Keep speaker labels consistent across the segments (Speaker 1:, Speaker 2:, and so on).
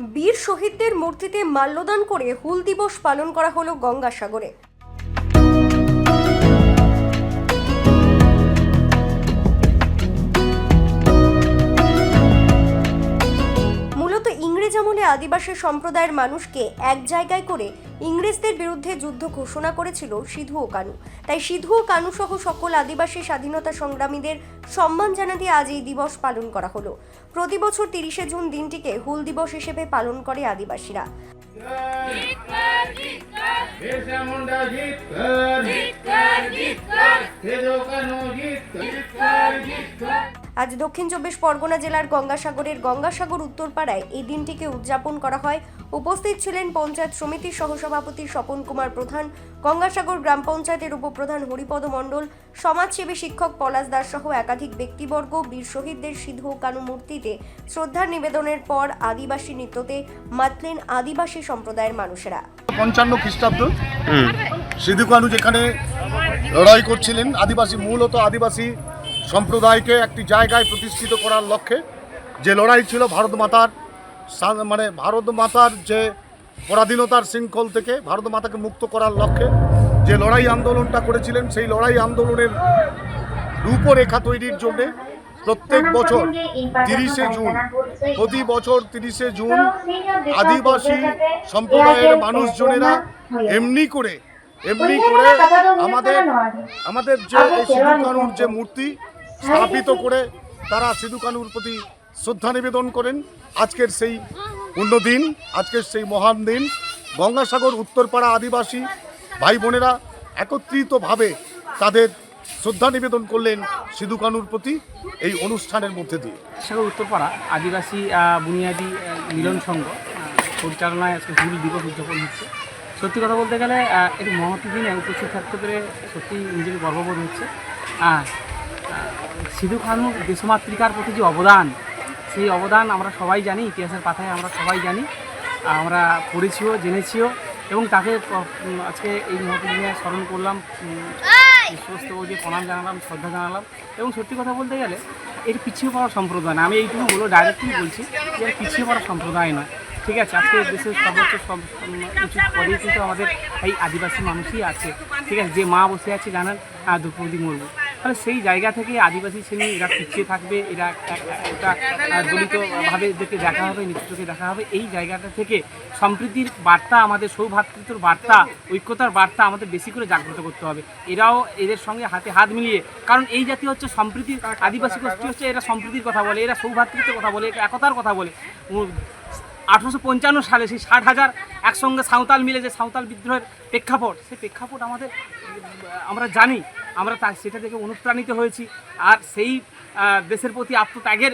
Speaker 1: বীর শহীদদের মূর্তিতে মাল্যদান করে হুল দিবস পালন করা হলো গঙ্গাসাগরে। আদিবাসী সম্প্রদায়ের মানুষকে এক জায়গায় করে ইংরেজদের বিরুদ্ধে যুদ্ধ ঘোষণা করেছিল সিধু ও কানু। তাই সিধু ও কানু সহ সকল আদিবাসী স্বাধীনতা সংগ্রামীদের সম্মান জানাতে আজ এই দিবস পালন করা হলো। প্রতি বছর তিরিশে জুন দিনটিকে হুল দিবস হিসেবে পালন করে আদিবাসীরা। আজ দক্ষিণ চব্বিশ পরগনা জেলার গঙ্গাসাগরের গঙ্গাসাগর উত্তরপাড়ায় এই দিনটিকে উদযাপন করা হয়। উপস্থিত ছিলেন পঞ্চায়েত সমিতির সহসভাপতি স্বপন কুমার প্রধান গঙ্গাসাগর গ্রাম পঞ্চায়েতের উপপ্রধান হরিপদ মণ্ডল সমাজসেবী শিক্ষক পলাশ দাস সহ একাধিক ব্যক্তিবর্গ বীর শহীদদের সিদ্ধ কানু মূর্তিতে শ্রদ্ধার নিবেদনের পর আদিবাসী নৃত্যতে মাতলেন আদিবাসী সম্প্রদায়ের মানুষেরা।
Speaker 2: পঞ্চান্ন খ্রিস্টাব্দ সিধু কানু যেখানে লড়াই করছিলেন আদিবাসী মূলত আদিবাসী সম্প্রদায়কে একটি জায়গায় প্রতিষ্ঠিত করার লক্ষ্যে যে লড়াই ছিল ভারত মাতার মানে ভারত মাতার যে পরাধীনতার শৃঙ্খল থেকে ভারত মাতাকে মুক্ত করার লক্ষ্যে যে লড়াই আন্দোলনটা করেছিলেন সেই লড়াই আন্দোলনের রূপরেখা তৈরির জন্যে প্রত্যেক বছর তিরিশে জুন প্রতি বছর তিরিশে জুন আদিবাসী সম্প্রদায়ের মানুষজনেরা এমনি করে এমনি করে আমাদের আমাদের যে সিধু কানুর যে মূর্তি স্থাপিত করে তারা সিধু কানুর প্রতি শ্রদ্ধা নিবেদন করেন। আজকের সেই পূর্ণ দিন আজকের সেই মহান দিন, গঙ্গাসাগর, উত্তরপাড়া আদিবাসী ভাই বোনেরা একত্রিতভাবে তাদের শ্রদ্ধা নিবেদন করলেন সিধু কানুর প্রতি এই অনুষ্ঠানের মধ্যে দিয়ে।
Speaker 3: সাগর উত্তরপাড়া আদিবাসী বুনিয়াদী মিলন সংঘ পরিচালনায় আজকে হুল দিবস উদযাপন হচ্ছে। সত্যি কথা বলতে গেলে একটি মহৎ দিনে উপস্থিত থাকতে পেরে সত্যি নিজেকে গর্ববোধ হচ্ছে। আর সিধু খানুর দেশমাতৃকার প্রতি যে অবদান, সেই অবদান আমরা সবাই জানি, ইতিহাসের পাতায় আমরা সবাই জানি, আমরা পড়েছিও, জেনেছিও এবং তাকে আজকে এই দিনে স্মরণ করলাম সমস্ত যে প্রণাম জানালাম, শ্রদ্ধা জানালাম এবং সত্যি কথা বলতে গেলে এর পিছিয়ে পড়া সম্প্রদায় না। আমি এইটুকু বলো ডাইরেক্টলি বলছি যে এর পিছিয়ে পড়া সম্প্রদায় নয়। ঠিক আছে, আজকে দেশের সর্বোচ্চ উচিত পদেই কিন্তু আমাদের এই আদিবাসী মানুষই আছে। ঠিক আছে, যে মা বসে আছে জানেন দ্রৌপদী মুর্মু। তাহলে সেই জায়গা থেকে আদিবাসী শ্রেণি এরা পিছিয়ে থাকবে, এরা এক- এক- একটা দলিতভাবে এদেরকে দেখা হবে নিত্যকে দেখা হবে। এই জায়গাটা থেকে সম্প্রীতির বার্তা, আমাদের সৌভাতৃত্বর বার্তা, ঐক্যতার বার্তা আমাদের বেশি করে জাগ্রত করতে হবে। এরাও এদের সঙ্গে হাতে হাত মিলিয়ে, কারণ এই জাতি হচ্ছে সম্প্রীতির আদিবাসী গোষ্ঠী হচ্ছে এরা সম্প্রীতির কথা বলে, এরা সৌভাতৃত্বের কথা বলে একতার কথা বলে। আঠারোশো পঞ্চান্ন সালে সেই ষাট হাজার একসঙ্গে সাঁওতাল মিলে যে সাঁওতাল বিদ্রোহের প্রেক্ষাপট, সেই প্রেক্ষাপট আমাদের, আমরা জানি। আমরা তা, সেটা থেকে অনুপ্রাণিত হয়েছি। আর সেই দেশের প্রতি আত্মত্যাগের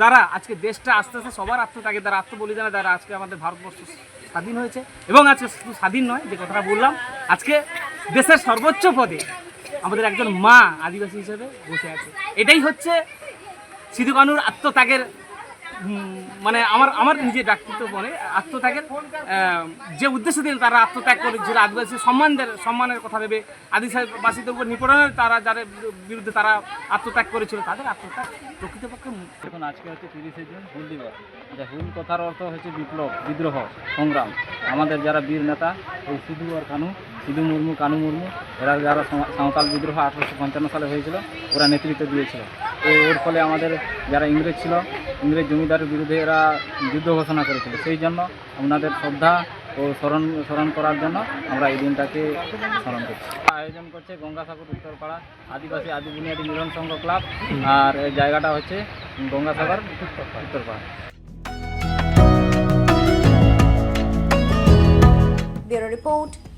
Speaker 3: দ্বারা আজকে দেশটা আস্তে আস্তে সবার আত্মত্যাগের দ্বারা, আত্মবলিদানের দ্বারা আজকে আমাদের ভারতবর্ষ স্বাধীন হয়েছে। এবং আজকে শুধু স্বাধীন নয়, যে কথাটা বললাম, আজকে দেশের সর্বোচ্চ পদে আমাদের একজন মা আদিবাসী হিসেবে বসে আছে। এটাই হচ্ছে সিধু কানুর আত্মত্যাগের মানে আমার আমার নিজের ব্যক্তিত্ব বলে আত্মত্যাগের যে উদ্দেশ্য দিন তারা আত্মত্যাগ করেছিল আদিবাসী সম্মানদের, সম্মানের কথা ভেবে আদিবাসীদের উপর নিপীড়নের তারা যাদের বিরুদ্ধে তারা আত্মত্যাগ করেছিল, তাদের আত্মত্যাগ প্রকৃতপক্ষে
Speaker 4: এখন আজকে হচ্ছে তিরিশে জুন হুল দিবস যে হুল কথার অর্থ হচ্ছে বিপ্লব, বিদ্রোহ, সংগ্রাম। আমাদের যারা বীর নেতা, এই সিধু আর কানু সিধু মুর্মু, কানু মুর্মু, এরা যারা সাঁওতাল বিদ্রোহ আঠারোশো পঞ্চান্ন সালে হয়েছিল, ওরা নেতৃত্ব দিয়েছিল। তো এর ফলে আমাদের যারা ইংরেজ ছিল, ইংরেজ জমিদারের বিরুদ্ধে এরা যুদ্ধ ঘোষণা করেছিল। সেই জন্য আপনাদের শ্রদ্ধা ও স্মরণ স্মরণ করার জন্য আমরা এই দিনটাকে স্মরণ করছি। আয়োজন করছে গঙ্গাসাগর, উত্তরপাড়া, আদিবাসী আদি বুনিয়াদী মিলন সংঘ ক্লাব, আর এই জায়গাটা হচ্ছে গঙ্গাসাগর, উত্তরপাড়া।
Speaker 1: রিপোর্ট